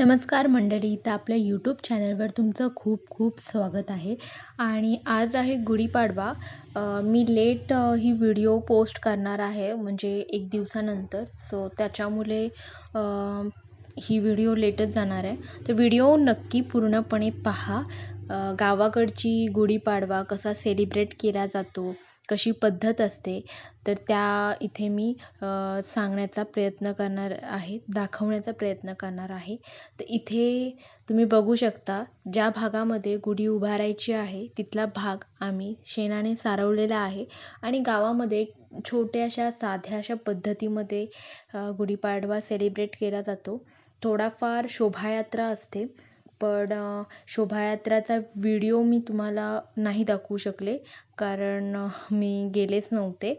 नमस्कार मंडळी तर आपल्या यूट्यूब चॅनलवर तुमचं खूप खूप स्वागत आहे. आणि आज आहे गुढीपाडवा. मी लेट ही व्हिडिओ पोस्ट करणार आहे म्हणजे एक दिवसानंतर. सो त्याच्यामुळे ही व्हिडिओ लेटच जाणार आहे. तर व्हिडिओ नक्की पूर्णपणे पहा. गावाकडची गुढीपाडवा कसा सेलिब्रेट केला जातो कशी पद्धत असते तर त्या इथे मी सांगण्याचा प्रयत्न करणार आहे दाखवण्याचा प्रयत्न करणार आहे. तर इथे तुम्ही बघू शकता ज्या भागामध्ये गुढी उभारायची आहे तिथला भाग आम्ही शेणाने सारवलेला आहे आणि गावामध्ये छोट्याशा साध्या अशा पद्धतीमध्ये गुढीपाडवा सेलिब्रेट केला जातो. थोडाफार शोभायात्रा असते. पण शोभायात्राचा व्हिडिओ मी तुम्हाला नाही दाखवू शकले कारण मी गेलेच नव्हते.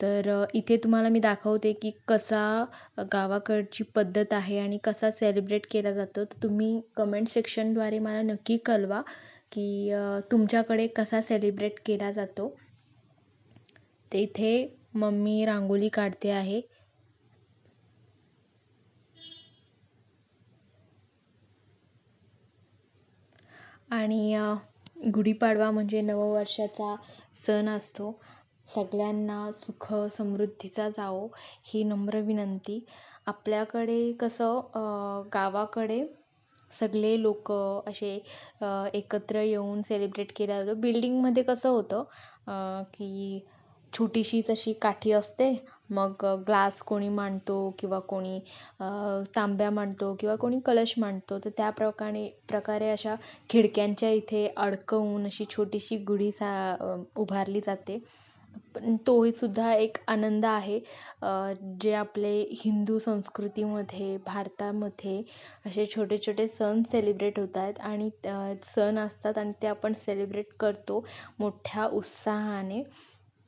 तर इथे तुम्हाला मी दाखवते की कसा गावाकडची पद्धत आहे आणि कसा सेलिब्रेट केला जातो. तर तुम्ही कमेंट सेक्शनद्वारे मला नक्की कळवा की तुमच्याकडे कसा सेलिब्रेट केला जातो. ते इथे मम्मी रांगोळी काढते आहे. आणि गुढीपाडवा म्हणजे नववर्षाचा सण असतो. सगळ्यांना सुख समृद्धीचा जावो ही नम्र विनंती. आपल्याकडे कसं गावाकडे सगळे लोक असे एकत्र येऊन सेलिब्रेट केला जातो. बिल्डिंगमध्ये कसं होतं की छोटीशी तशी काठी असते. मग ग्लास कोणी मांडतो किंवा कोणी तांब्या मांडतो किंवा कोणी कलश मांडतो तर त्या प्रकारे प्रकारे अशा खिडक्यांच्या इथे अडकवून अशी छोटीशी गुढी सा उभारली जाते. पण तोही सुद्धा एक आनंद आहे. जे आपले हिंदू संस्कृतीमध्ये भारतामध्ये असे छोटे छोटे सण सेलिब्रेट होत आहेत आणि सण असतात आणि ते आपण सेलिब्रेट करतो मोठ्या उत्साहाने.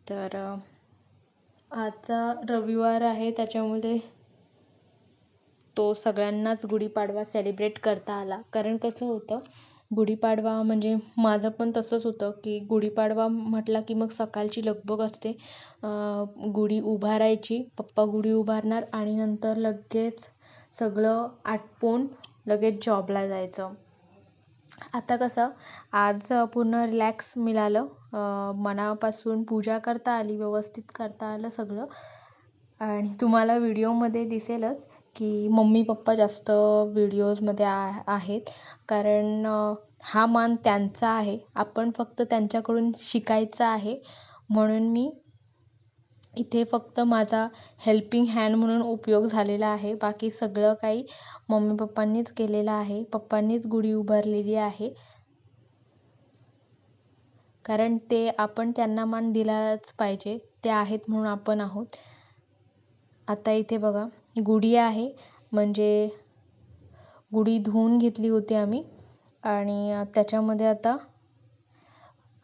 तर आजचा रविवार आहे त्याच्यामुळे तो सगळ्यांनाच गुढीपाडवा सेलिब्रेट करता आला. कारण कसं होतं गुढीपाडवा म्हणजे माझं पण तसंच होतं की गुढीपाडवा म्हटला की मग सकाळची लगबग असते. गुढी उभारायची पप्पा गुढी उभारणार आणि नंतर लगेच सगळं आटपून लगेच जॉबला जायचं. आता कसं आज पूर्ण रिलॅक्स मिळालं. मनापासून पूजा करता आली व्यवस्थित करता आलं सगळं. आणि तुम्हाला व्हिडिओमध्ये दिसेलच की मम्मी पप्पा जास्त व्हिडिओजमध्ये आ आहेत. कारण हा मान त्यांचा आहे. आपण फक्त त्यांच्याकडून शिकायचं आहे. म्हणून मी इथे फक्त माझा हेल्पिंग हँड म्हणून उपयोग झालेला आहे. बाकी सगळं काही मम्मी पप्पांनीच केलेलं आहे. पप्पांनीच गुढी उभारलेली आहे. कारण ते आपण त्यांना मान दिलाच पाहिजे. ते आहेत म्हणून आपण आहोत. आता इथे बघा गुढी आहे. म्हणजे गुढी धुवून घेतली होती आम्ही. आणि त्याच्यामध्ये आता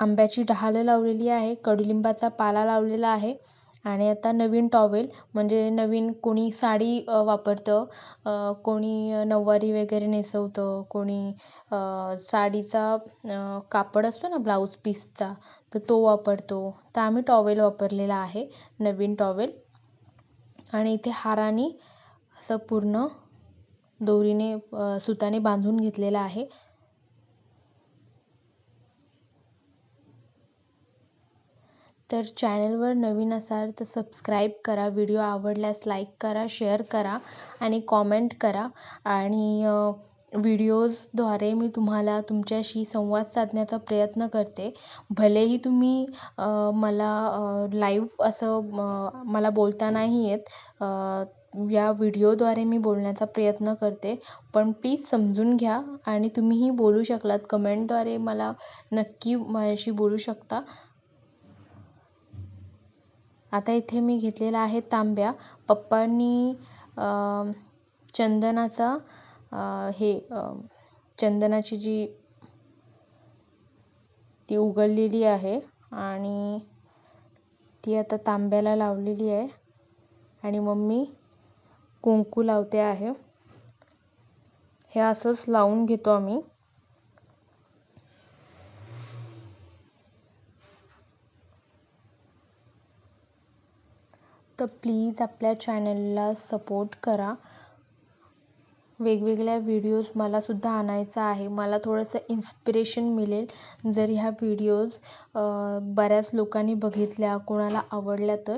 आंब्याची डहाळं लावलेली आहे. कडुलिंबाचा पाला लावलेला आहे. आणि आता नवीन टॉवेल म्हणजे नवीन कोणी साडी वापरतं कोणी नऊवारी वगैरे नेसवतं कोणी साडीचा कापड असतो ना ब्लाऊज पीसचा तर तो वापरतो. तर आम्ही टॉवेल वापरलेला आहे नवीन टॉवेल आणि इथे हाराने असं पूर्ण दोरीने सुताने बांधून घेतलेला आहे. तर चॅनलवर नवीन असाल तर सबस्क्राईब करा व्हिडिओ आवडल्यास लाईक करा शेअर करा आणि कॉमेंट करा. आणि व्हिडिओजद्वारे मी तुम्हाला तुमच्याशी संवाद साधण्याचा प्रयत्न करते. भलेही तुम्ही मला लाईव्ह असं मला बोलता नाही येत या व्हिडिओद्वारे मी बोलण्याचा प्रयत्न करते. पण प्लीज समजून घ्या आणि तुम्हीही बोलू शकलात. कमेंटद्वारे मला नक्की माझ्याशी बोलू शकता. आता इथे मी घेतलेला आहे तांब्या. पप्पांनी चंदनाचा हे चंदनाची जी ती उघडलेली आहे आणि ती आता तांब्याला लावलेली आहे आणि मम्मी कुंकू लावते आहे. हे असंच लावून घेतो आम्ही. तर प्लीज आपल्या चॅनलला सपोर्ट करा. वेगवेगळ्या व्हिडिओज मलासुद्धा आणायचा आहे. मला थोडंसं इन्स्पिरेशन मिळेल. जर ह्या व्हिडिओज बऱ्याच लोकांनी बघितल्या कोणाला आवडल्या तर.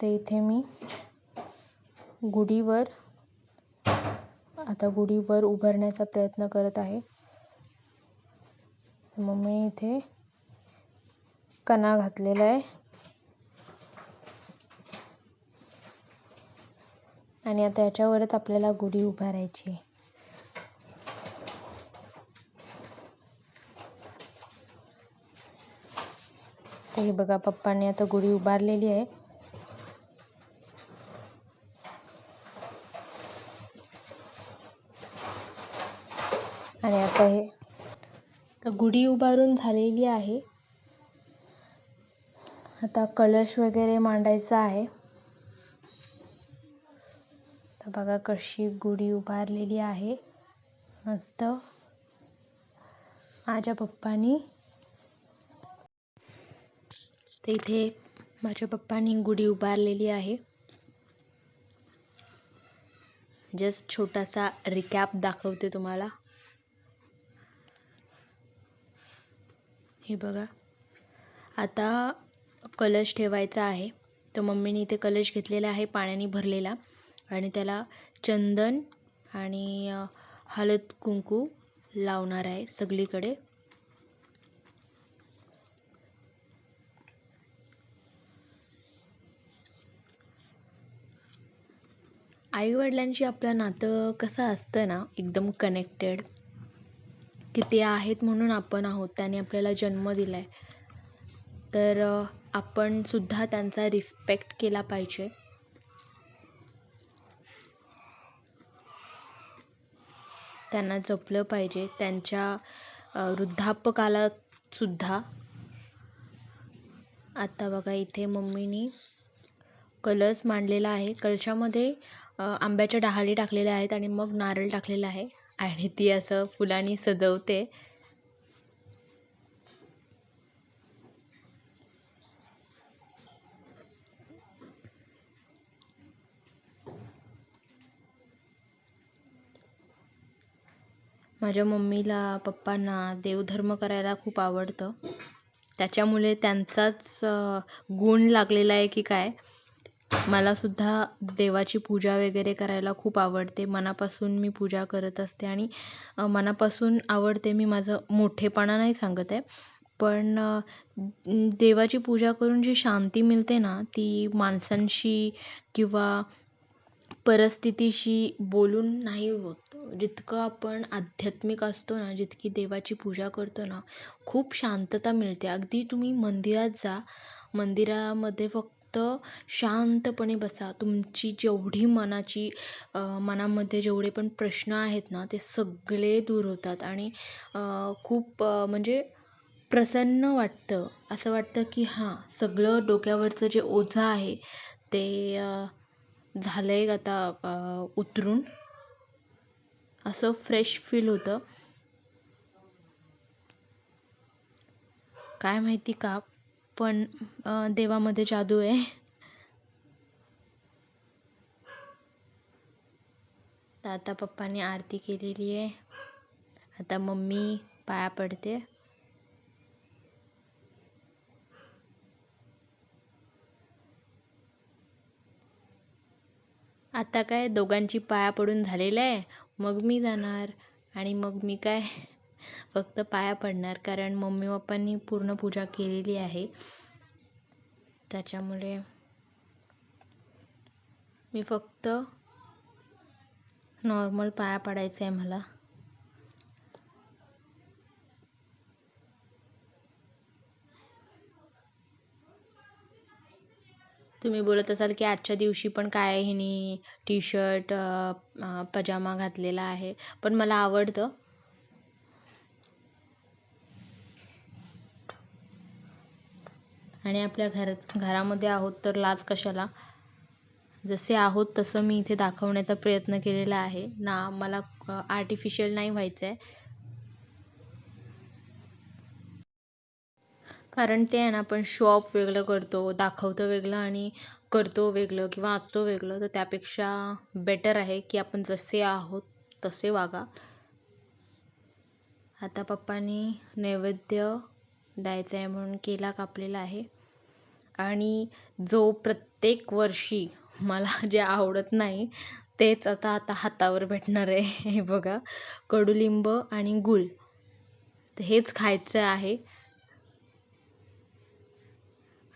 तर इथे मी गुढीवर आता गुढीवर उभारण्याचा प्रयत्न करत आहे. मग मी इथे कणा घातलेला आहे. आणि आता याच्यावरच आपल्याला गुढी उभारायची आहे. तर हे बघा पप्पांनी आता गुढी उभारलेली आहे. आणि आता हे तर गुढी उभारून झालेली आहे. आता कलश वगैरे मांडायचा आहे. बघा कशी गुढी उभारलेली आहे. मस्त. माझ्या पप्पानी. इथे माझ्या पप्पानी गुढी उभारलेली आहे. जस्ट छोटासा रिकॅप दाखवते तुम्हाला. हे बघा. आता कलश ठेवायचा आहे. तर मम्मीने इथे कलश घेतलेला आहे पाण्याने भरलेला. आणि त्याला चंदन आणि हळद कुंकू लावणार आहे सगळीकडे. आईवडिलांशी आपलं नातं कसं असतं ना एकदम कनेक्टेड की ते आहेत म्हणून आपण आहोत त्याने आपल्याला जन्म दिला आहे तर आपण सुद्धा त्यांचा रिस्पेक्ट केला पाहिजे. त्यांना जपलं पाहिजे. त्यांच्या वृद्धापकालात सुद्धा. आता बघा इथे मम्मीनी कलश मांडलेला आहे. कलशामध्ये आंब्याच्या डहाळी टाकलेल्या आहेत आणि मग नारळ टाकलेला आहे. आणि ती असं फुलांनी सजवते. माझ्या मम्मीला पप्पांना देवधर्म करायला खूप आवडतं. त्याच्यामुळे त्यांचाच गुण लागलेला आहे की काय मलासुद्धा देवाची पूजा वगैरे करायला खूप आवडते. मनापासून मी पूजा करत असते आणि मनापासून आवडते मी माझं मोठेपणा नाही सांगत आहे. पण देवाची पूजा करून जी शांती मिळते ना ती माणसांशी किंवा परिस्थितीशी बोलून नाही होत. जितकं आपण आध्यात्मिक असतो ना जितकी देवाची पूजा करतो ना खूप शांतता मिळते. अगदी तुम्ही मंदिरात जा. मंदिरामध्ये फक्त शांतपणे बसा. तुमची जेवढी मनाची मनामध्ये जेवढे पण प्रश्न आहेत ना ते सगळे दूर होतात. आणि खूप म्हणजे प्रसन्न वाटतं. असं वाटतं की हां सगळं डोक्यावरचं जे ओझं आहे ते झालं आहे आता उतरून? असं फ्रेश फील होतं. काय माहिती का पण देवामध्ये जादू आहे. आता पप्पांनी आरती केलेली आहे. आता मम्मी पाया पडते. आता काय दोघांची पाया पडून झालेलं आहे. मग मी जाणार आणि मग मी काय फक्त पाया पडणार. कारण मम्मी पप्पांनी पूर्ण पूजा केलेली आहे. त्याच्यामुळे मी फक्त नॉर्मल पाया पडायचं आहे मला. तुम्ही बोलत असाल की आजच्या दिवशी पण काय हिने टी शर्ट पजामा घातलेला आहे. पण मला आवडतं. आणि आपल्या घर घरामध्ये आहोत तर लाज कशाला? जसे आहोत तसं मी इथे दाखवण्याचा प्रयत्न केलेला आहे. ना मला आर्टिफिशियल नाही व्हायचं आहे कारण ते आहे ना आपण शॉप वेगळं करतो दाखवतो वेगळं आणि करतो वेगळं किंवा असतो वेगळं. तर त्यापेक्षा बेटर आहे की आपण जसे आहोत तसे वागा. आता पप्पांनी नैवेद्य द्यायचं आहे म्हणून केला कापलेला आहे. आणि जो प्रत्येक वर्षी मला जे आवडत नाही तेच आता आता हातावर भेटणार आहे. हे बघा कडुलिंब आणि गूळ. तर हेच खायचं आहे.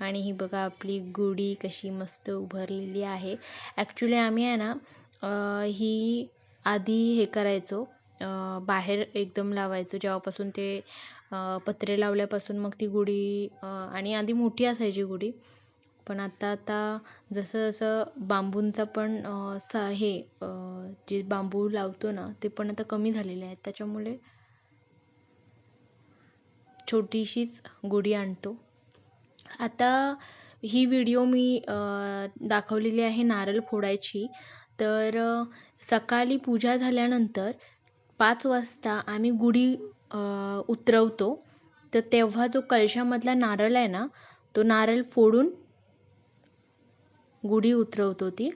आणि ही बघा आपली गुढी कशी मस्त उभारलेली आहे. ॲक्च्युली आम्ही आहे ना ही आधी हे करायचो बाहेर एकदम लावायचो. जेव्हापासून ते पत्रे लावल्यापासून मग ती गुढी आणि आधी मोठी असायची गुढी. पण आता आता जसं जसं बांबूंचा पण सा हे जे बांबू लावतो ना ते पण आता कमी झालेले आहेत. त्याच्यामुळे छोटीशीच गुढी आणतो. आता ही व्हिडिओ मी दाखवलेली आहे नारळ फोडायची. तर सकाळी पूजा झाल्यानंतर पाच वाजता आम्ही गुढी उतरवतो. तर तेव्हा जो कळशामधला नारळ आहे ना तो नारळ फोडून गुढी उतरवतो ती.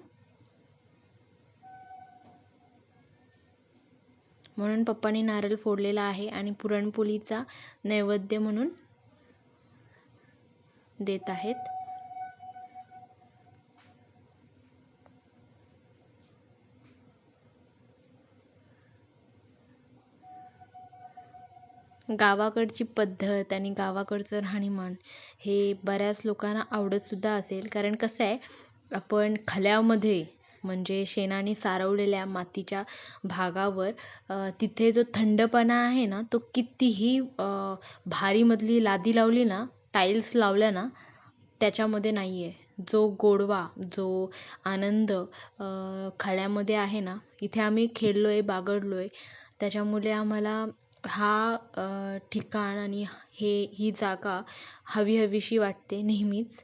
म्हणून पप्पांनी नारळ फोडलेला आहे आणि पुरणपोळीचा नैवेद्य म्हणून देत आहेत. गावाकडची पद्धत आणि गावाकडचं राहणीमान हे बऱ्याच लोकांना आवडतसुद्धा असेल. कारण कसं आहे आपण खल्यामध्ये म्हणजे शेणाने सारवलेल्या मातीच्या भागावर तिथे जो थंडपणा आहे ना तो कितीही भारीमधली लादी लावली ना टाईल्स लावल्या ना त्याच्यामध्ये नाही आहे जो गोडवा जो आनंद खळ्यामध्ये आहे ना इथे आम्ही खेळलो आहे बागडलो आहे त्याच्यामुळे आम्हाला हा ठिकाण आणि हे ही जागा हवी हवीशी वाटते नेहमीच.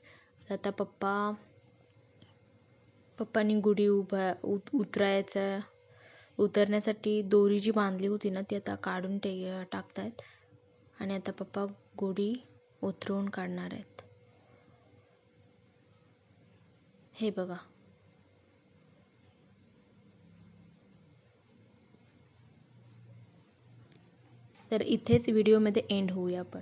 आता पप्पा पप्पांनी गुढी उभा उत उतरायचा उतरण्यासाठी दोरी जी बांधली होती ना ती आता काढून टे टाकत आहेत आणि आता पप्पा गुढी उतरवून काढणार आहेत. हे बघा. तर इथेच व्हिडिओमध्ये एंड होऊया आपण.